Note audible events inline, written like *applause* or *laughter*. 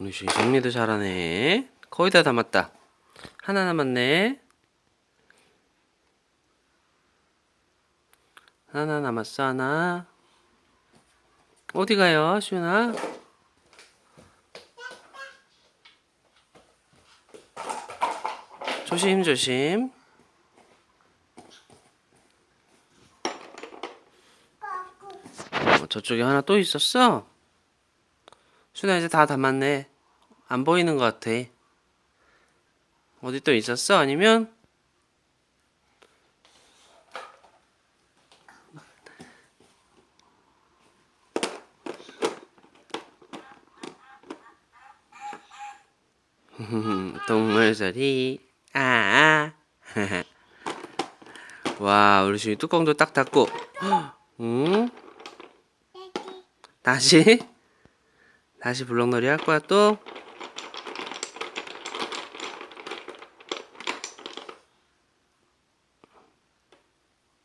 오늘 씨 정리도 잘하네. 거의 다 담았다. 하나 남았네. 하나 남았어, 하나. 어디 가요, 시윤아? 조심, 조심. 어, 저쪽에 하나 또 있었어? 순아 이제 다 담았네. 안 보이는 것 같아. 어디 또 있었어? 아니면 *laughs* 동물 소리 아. *laughs* 와, 우리 지금 뚜껑도 딱 닫고. *gasps* 응? 다시? 다시 블럭놀이 할 거야 또?